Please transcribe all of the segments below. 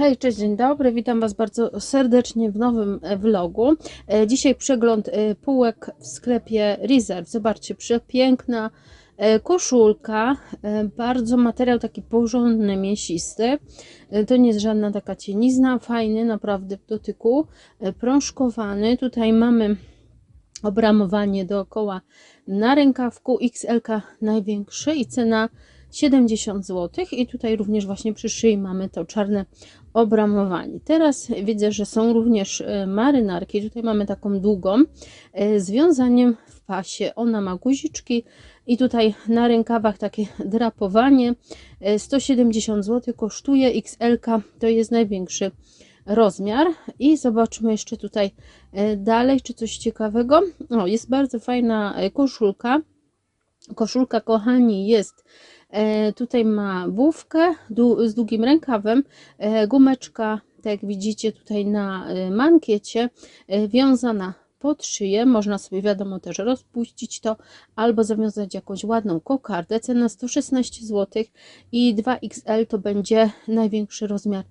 Hej, cześć, dzień dobry, witam Was bardzo serdecznie w nowym e, vlogu. E, Dzisiaj przegląd e, półek w sklepie Reserve. Zobaczcie, przepiękna koszulka, bardzo materiał taki porządny, mięsisty. To nie jest żadna taka cienizna, fajny naprawdę w dotyku, prążkowany. Tutaj mamy obramowanie dookoła na rękawku XL największy i cena 70 zł i tutaj również właśnie przy szyi mamy to czarne obramowanie. Teraz widzę, że są również e, marynarki. Tutaj mamy taką długą e, z wiązaniem w pasie. Ona ma guziczki i tutaj na rękawach takie drapowanie. E, 170 zł kosztuje XL, to jest największy rozmiar. I zobaczmy jeszcze tutaj dalej, czy coś ciekawego. O, jest bardzo fajna koszulka. Koszulka, kochani, jest tutaj ma dłu- z długim rękawem, e, gumeczka, tak jak widzicie tutaj na e, mankiecie, e, wiązana pod szyję. Można sobie wiadomo też rozpuścić to albo zawiązać jakąś ładną kokardę. Cena 116 zł i 2XL to będzie największy rozmiar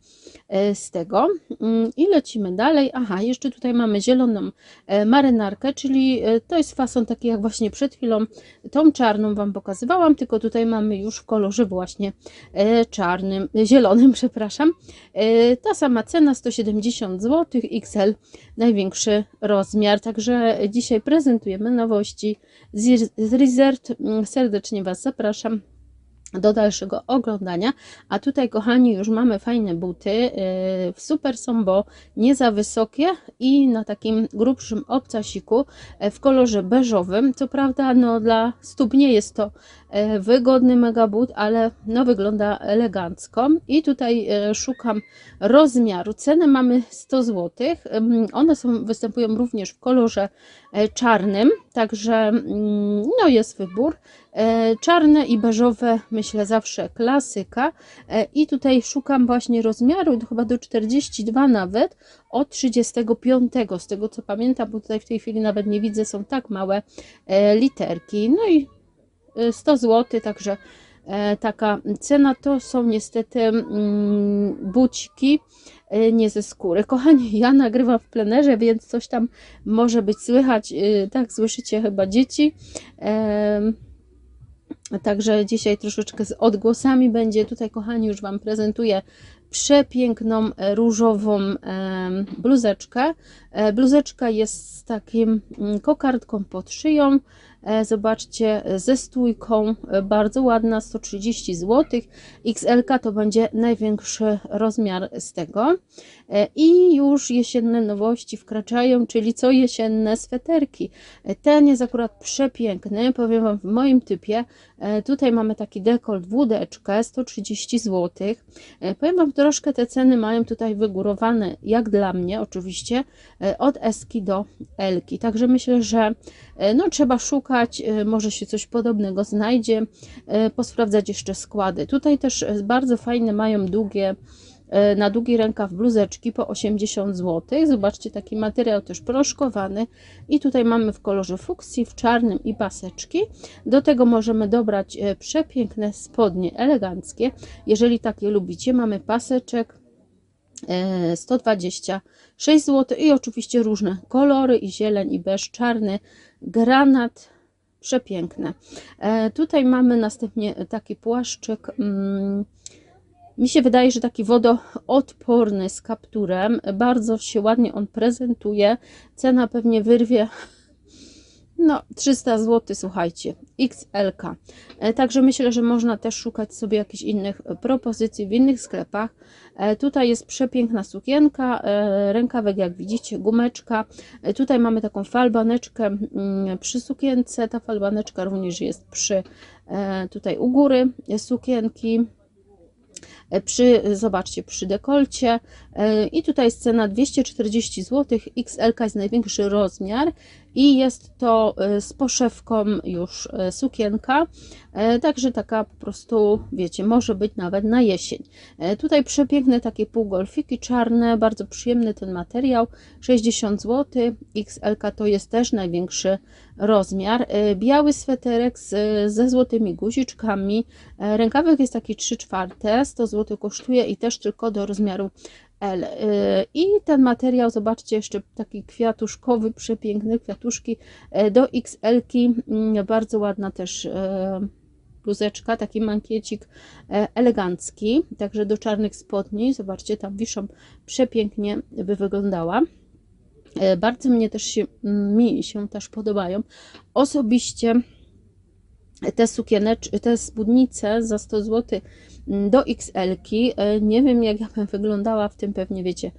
e, z tego. Mm, I lecimy dalej. Aha, jeszcze tutaj mamy zieloną e, marynarkę, czyli e, to jest fason taki jak właśnie przed chwilą tą czarną Wam pokazywałam, tylko tutaj mamy już w kolorze właśnie czarnym, zielonym, przepraszam. Ta sama cena 170 zł, XL największy rozmiar. Także dzisiaj prezentujemy nowości z Resort. Mm, Serdecznie Was zapraszam do dalszego oglądania. A tutaj, kochani, już mamy fajne buty. yy, Super są, bo nie za wysokie i na takim grubszym obcasiku e, w kolorze beżowym. Co prawda, no dla stóp nie jest to e, wygodny mega but, ale no wygląda elegancko. I tutaj e, szukam rozmiaru. Cenę mamy 100 zł. One są, występują również w kolorze czarnym, także mm, no jest wybór. E, Czarne i beżowe, myślę zawsze klasyka. E, I tutaj szukam właśnie rozmiaru, chyba do 42 nawet, od 35, z tego co pamiętam, bo tutaj w tej chwili nawet nie widzę, są tak małe e, literki. No i e, 100 zł, także taka cena to są niestety mm, buciki nie ze skóry. Kochani, ja nagrywam w plenerze, więc coś tam może być słychać. Tak, słyszycie chyba dzieci. Także dzisiaj troszeczkę z odgłosami będzie. Tutaj, kochani, już Wam prezentuję przepiękną e, różową bluzeczkę. E, Bluzeczka jest z takim mm, kokardką pod szyją. E, Zobaczcie, e, ze stójką, bardzo ładna, 130 zł. XL to będzie największy rozmiar z tego. I już jesienne nowości wkraczają, czyli co jesienne sweterki. Ten jest akurat przepiękny, powiem Wam w moim typie. Tutaj mamy taki dekolt wódeczkę, 130 zł. Powiem Wam, troszkę te ceny mają tutaj wygórowane, jak dla mnie oczywiście, od Eski do Elki. Także myślę, że e, no, trzeba szukać, e, może się coś podobnego znajdzie, e, posprawdzać jeszcze składy. Tutaj też e, bardzo fajne mają długie e, na długi rękaw bluzeczki po 80 zł. Zobaczcie, taki materiał też proszkowany. I tutaj mamy w kolorze fuksji, w czarnym i paseczki. Do tego możemy dobrać e, przepiękne spodnie, eleganckie. Jeżeli takie lubicie, mamy paseczek e, 126 zł i oczywiście różne kolory i zieleń i beż, czarny, granat, przepiękne. E, Tutaj mamy następnie taki płaszczyk mm, mi się wydaje, że taki wodoodporny z kapturem. Bardzo się ładnie on prezentuje. Cena pewnie wyrwie no 300 zł, słuchajcie, XLK. E, Także myślę, że można też szukać sobie jakichś innych e, propozycji w innych sklepach. E, Tutaj jest przepiękna sukienka, rękawek jak widzicie, gumeczka. Tutaj mamy taką falbaneczkę mm, przy sukience. Ta falbaneczka również jest przy tutaj u góry sukienki przy, zobaczcie, przy dekolcie i tutaj jest cena 240 zł, XL jest największy rozmiar i jest to e, z poszewką już e, sukienka, e, także taka po prostu, wiecie, może być nawet na jesień. Tutaj przepiękne takie półgolfiki czarne, bardzo przyjemny ten materiał, 60 zł, XL to jest też największy rozmiar. Biały sweterek z, ze złotymi guziczkami, rękawek jest taki 3 czwarte, 100 zł kosztuje i też tylko do rozmiaru L. Y, I ten materiał, zobaczcie, jeszcze taki kwiatuszkowy, przepiękny, kwiatuszki e, do XL-ki, mm, bardzo ładna też e, bluzeczka, taki mankiecik e, elegancki, także do czarnych spodni, zobaczcie, tam wiszą, przepięknie by wyglądała. Bardzo mnie też się, mi się też podobają. Osobiście te sukienecz, te spódnice za 100 zł do XL-ki. E, Nie wiem, jak ja bym wyglądała w tym, pewnie wiecie,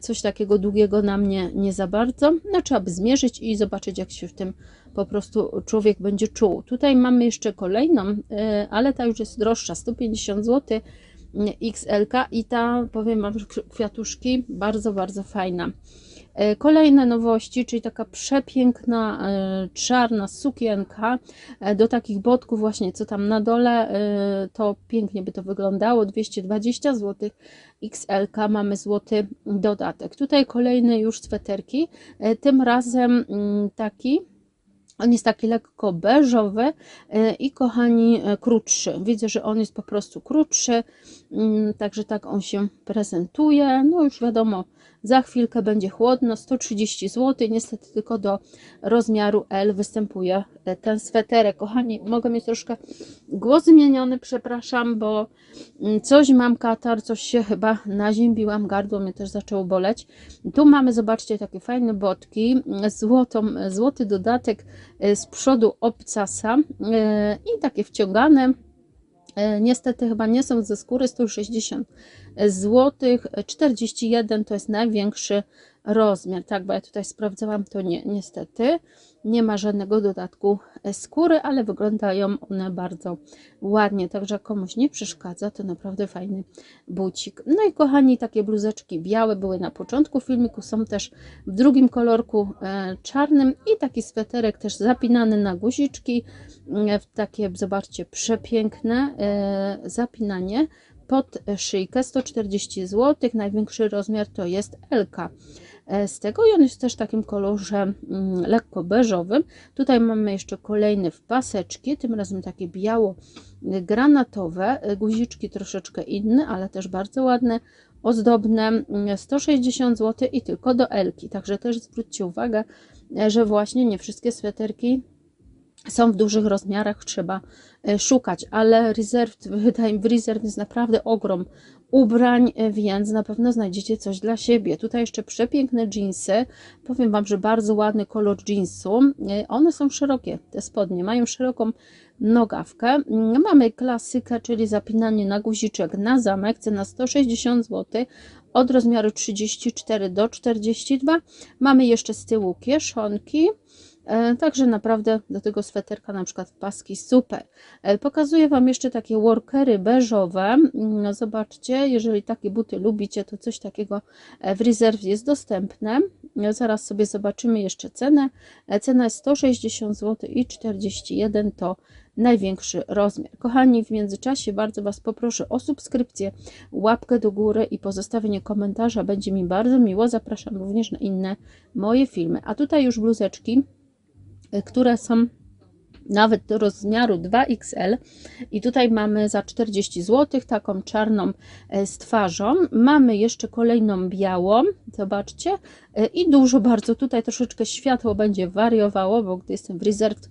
coś takiego długiego na mnie nie za bardzo. No, trzeba by zmierzyć i zobaczyć, jak się w tym po prostu człowiek będzie czuł. Tutaj mamy jeszcze kolejną, e, ale ta już jest droższa, 150 zł. XL i ta, powiem Wam, kwiatuszki bardzo, bardzo fajna. E, Kolejne nowości, czyli taka przepiękna e, czarna sukienka e, do takich botków właśnie, co tam na dole, to pięknie by to wyglądało, 220 zł. XL mamy złoty dodatek. Tutaj kolejne już sweterki, tym razem mm, taki on jest taki lekko beżowy i kochani, krótszy. Widzę, że on jest po prostu krótszy, mm, także tak on się prezentuje. No już wiadomo, za chwilkę będzie chłodno, 130 zł. Niestety tylko do rozmiaru L występuje e, ten sweterek. Kochani, mogę mieć troszkę głos zmieniony, przepraszam, bo mm, coś mam katar, coś się chyba naziębiłam, gardło mnie też zaczęło boleć. Tu mamy, zobaczcie, takie fajne botki, mm, złotą, złoty dodatek e, z przodu obcasa e, i takie wciągane. E, Niestety chyba nie są ze skóry 160 zł, 41 to jest największy rozmiar, tak, bo ja tutaj sprawdzałam, to nie, niestety nie ma żadnego dodatku e, skóry, ale wyglądają one bardzo ładnie, także komuś nie przeszkadza, to naprawdę fajny bucik. No i kochani, takie bluzeczki białe były na początku filmiku, są też w drugim kolorku e, czarnym i taki sweterek też zapinany na guziczki, e, w takie, zobaczcie, przepiękne zapinanie pod szyjkę 140 zł. Największy rozmiar to jest. E, Z tego i on jest też w takim kolorze mm, lekko beżowym. Tutaj mamy jeszcze kolejne w paseczki, tym razem takie biało-granatowe. E, Guziczki troszeczkę inne, ale też bardzo ładne, ozdobne. mm, 160 zł i tylko do Elki. Także też zwróćcie uwagę, e, że właśnie nie wszystkie sweterki są w dużych rozmiarach, trzeba e, szukać, ale Reserved, w Reserved jest naprawdę ogrom ubrań, e, więc na pewno znajdziecie coś dla siebie. Tutaj jeszcze przepiękne jeansy. Powiem Wam, że bardzo ładny kolor jeansu. E, One są szerokie, te spodnie, mają szeroką nogawkę. Mm, Mamy klasykę, czyli zapinanie na guziczek na zamek, cena 160 zł. Od rozmiaru 34 do 42. Mamy jeszcze z tyłu kieszonki. E, Także naprawdę do tego sweterka na przykład paski super. E, Pokazuję Wam jeszcze takie workery beżowe. Mm, Zobaczcie, jeżeli takie buty lubicie, to coś takiego e, w Reserve jest dostępne. Zaraz sobie zobaczymy jeszcze cenę. Cena jest 160 zł i 41 to największy rozmiar. Kochani, w międzyczasie bardzo Was poproszę o subskrypcję, łapkę do góry i pozostawienie komentarza. Będzie mi bardzo miło. Zapraszam również na inne moje filmy. A tutaj już bluzeczki które są nawet do rozmiaru 2XL i tutaj mamy za 40 zł taką czarną e, z twarzą. Mamy jeszcze kolejną białą, zobaczcie e, i dużo bardzo, tutaj troszeczkę światło będzie wariowało, bo gdy jestem w Reserved,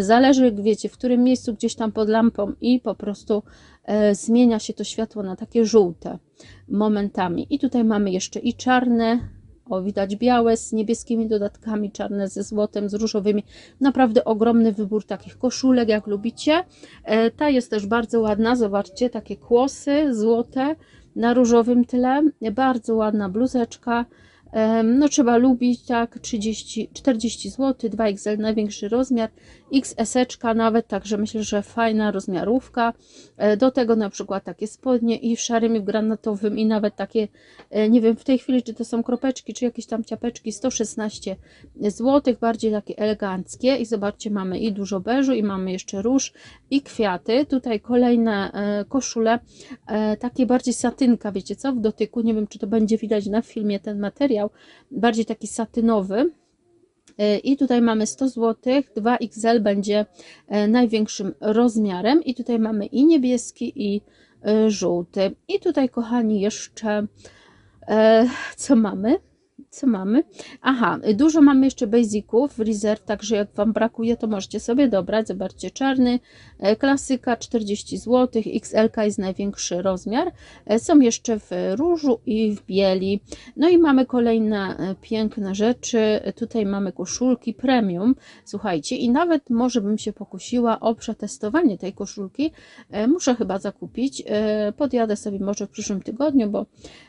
zależy jak wiecie w którym miejscu gdzieś tam pod lampą i po prostu zmienia się to światło na takie żółte momentami. I tutaj mamy jeszcze i czarne, o, widać białe z niebieskimi dodatkami, czarne ze złotem, z różowymi. Naprawdę ogromny wybór takich koszulek, jak lubicie. E, Ta jest też bardzo ładna, zobaczcie, takie kłosy złote na różowym tle. Bardzo ładna bluzeczka. Em, No trzeba lubić, tak, 30, 40 zł, 2XL największy rozmiar XS nawet, także myślę, że fajna rozmiarówka. E, Do tego na przykład takie spodnie i w szarym, i w granatowym, i nawet takie, e, nie wiem w tej chwili, czy to są kropeczki, czy jakieś tam ciapeczki, 116 zł, bardziej takie eleganckie. I zobaczcie, mamy i dużo beżu, i mamy jeszcze róż, i kwiaty. Tutaj kolejne e, koszule, takie bardziej satynka, wiecie co, w dotyku. Nie wiem, czy to będzie widać na filmie ten materiał, bardziej taki satynowy. E, I tutaj mamy 100 zł, 2XL będzie e, największym rozmiarem. I tutaj mamy i niebieski, i e, żółty. I tutaj, kochani, jeszcze co mamy? Co mamy? Aha, dużo mamy jeszcze basiców w Reserve, także jak Wam brakuje, to możecie sobie dobrać. Zobaczcie, czarny, e, klasyka 40 zł, XL jest największy rozmiar. E, Są jeszcze w różu i w bieli. No i mamy kolejne e, piękne rzeczy. Tutaj mamy koszulki premium. Słuchajcie, i nawet może bym się pokusiła o przetestowanie tej koszulki. Muszę chyba zakupić. Podjadę sobie może w przyszłym tygodniu, bo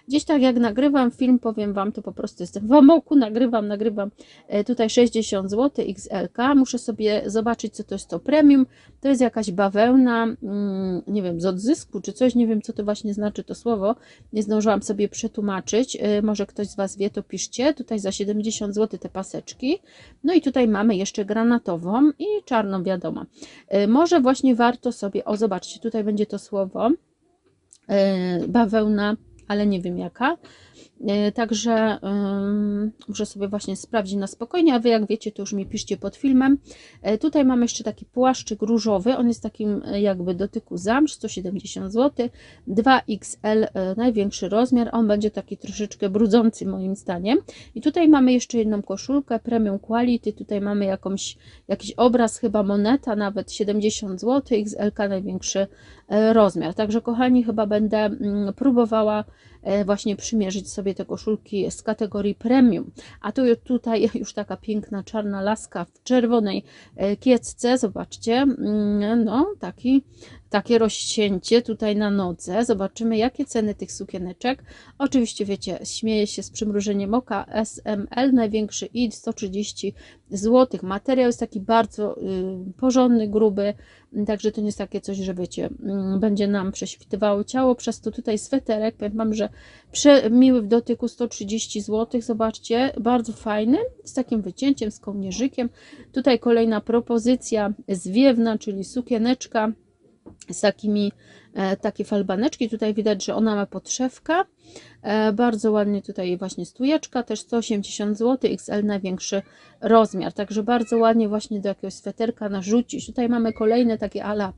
gdzieś tak jak nagrywam film, powiem Wam, to po prostu jestem w amoku, nagrywam, nagrywam e, tutaj 60 zł XLK. Muszę sobie zobaczyć, co to jest to premium. To jest jakaś bawełna, mm, nie wiem, z odzysku czy coś, nie wiem, co to właśnie znaczy to słowo. Nie zdążyłam sobie przetłumaczyć. E, Może ktoś z Was wie, to piszcie. Tutaj za 70 zł te paseczki. No i tutaj mamy jeszcze granatową i czarną, wiadomo. E, Może właśnie warto sobie, o zobaczcie, tutaj będzie to słowo bawełna, ale nie wiem jaka. E, Także muszę sobie właśnie sprawdzić na spokojnie, a Wy jak wiecie, to już mi piszcie pod filmem. E, Tutaj mamy jeszcze taki płaszczyk różowy, on jest takim e, jakby dotyku zamsz, 170 zł, 2XL e, największy rozmiar, on będzie taki troszeczkę brudzący moim zdaniem. I tutaj mamy jeszcze jedną koszulkę Premium Quality, tutaj mamy jakąś, jakiś obraz, chyba moneta, nawet 70 zł, XLK największy rozmiar. Także kochani, chyba będę mm, próbowała właśnie przymierzyć sobie te koszulki z kategorii premium. A tu tutaj już taka piękna czarna laska w czerwonej e, kiecce, zobaczcie, mm, no taki takie rozcięcie tutaj na nodze. Zobaczymy, jakie ceny tych sukieneczek. Oczywiście, wiecie, śmieję się z przymrużeniem oka. SML, największy i 130 zł. Materiał jest taki bardzo y, porządny, gruby, także to nie jest takie coś, że wiecie, mm, będzie nam prześwitywało ciało. Przez to tutaj sweterek, powiem Wam, że przemiły w dotyku 130 zł. Zobaczcie, bardzo fajny, z takim wycięciem, z kołnierzykiem. Tutaj kolejna propozycja zwiewna, czyli sukieneczka z takimi e, takie falbaneczki. Tutaj widać, że ona ma podszewkę. E, bardzo ładnie tutaj właśnie stujeczka, też 180 zł, XL największy rozmiar. Także bardzo ładnie właśnie do jakiegoś sweterka narzucić. Tutaj mamy kolejne takie ala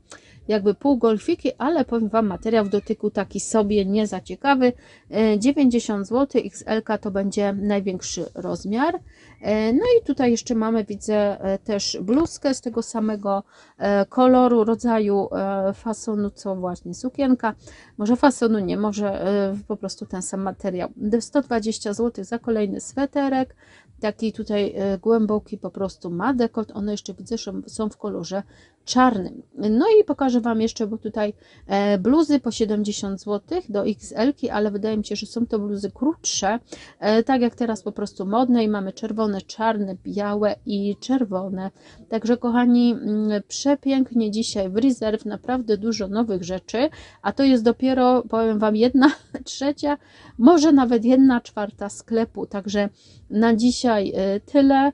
jakby półgolfiki, ale powiem Wam, materiał w dotyku taki sobie nie za ciekawy. E, 90 zł, XL to będzie największy rozmiar. E, No i tutaj jeszcze mamy, widzę, e, też bluzkę z tego samego e, koloru, rodzaju fasonu, co właśnie sukienka. Może fasonu nie, może po prostu ten sam materiał. 120 zł za kolejny sweterek. Taki tutaj głęboki po prostu ma dekolt. One jeszcze widzę, że są w kolorze czarnym. No i pokażę Wam jeszcze, bo tutaj e, bluzy po 70 zł do XL, ale wydaje mi się, że są to bluzy krótsze, e, tak jak teraz po prostu modne i mamy czerwone, czarne, białe i czerwone. Także kochani, mm, przepięknie dzisiaj w Reserve, naprawdę dużo nowych rzeczy, a to jest dopiero, powiem Wam, jedna trzecia, może nawet jedna czwarta sklepu, także na dzisiaj e, tyle.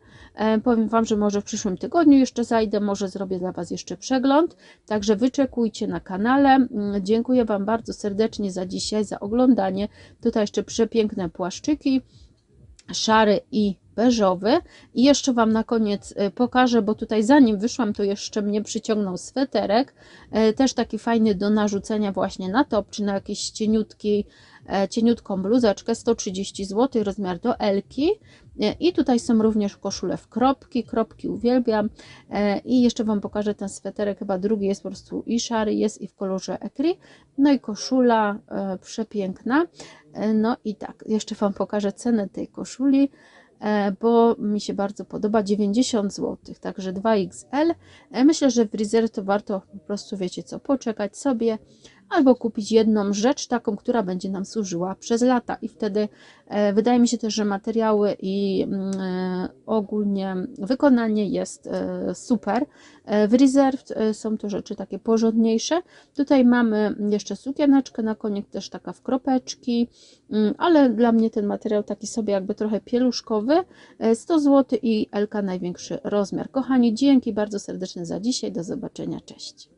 Powiem Wam, że może w przyszłym tygodniu jeszcze zajdę, może zrobię dla Was jeszcze przegląd. Także wyczekujcie na kanale. Mm, Dziękuję Wam bardzo serdecznie za dzisiaj, za oglądanie. Tutaj jeszcze przepiękne płaszczyki, szary i beżowy. I jeszcze Wam na koniec e, pokażę, bo tutaj zanim wyszłam, to jeszcze mnie przyciągnął sweterek. E, Też taki fajny do narzucenia właśnie na top, czy na jakiś cieniutki, cieniutką bluzeczkę, 130 zł, rozmiar do Elki. E, I tutaj są również koszule w kropki, kropki uwielbiam. E, I jeszcze Wam pokażę ten sweterek, chyba drugi jest po prostu i szary, jest i w kolorze ekri. No i koszula e, przepiękna. E, No i tak, jeszcze Wam pokażę cenę tej koszuli, e, bo mi się bardzo podoba, 90 zł, także 2XL. E, Myślę, że w Reserve to warto po prostu, wiecie co, poczekać sobie, albo kupić jedną rzecz taką, która będzie nam służyła przez lata i wtedy e, wydaje mi się też, że materiały i mm, e, ogólnie wykonanie jest e, super. W Reserved są to rzeczy takie porządniejsze. Tutaj mamy jeszcze sukieneczkę na koniec, też taka w kropeczki, mm, ale dla mnie ten materiał taki sobie jakby trochę pieluszkowy. E, 100 zł i Elka największy rozmiar. Kochani, dzięki bardzo serdecznie za dzisiaj. Do zobaczenia. Cześć.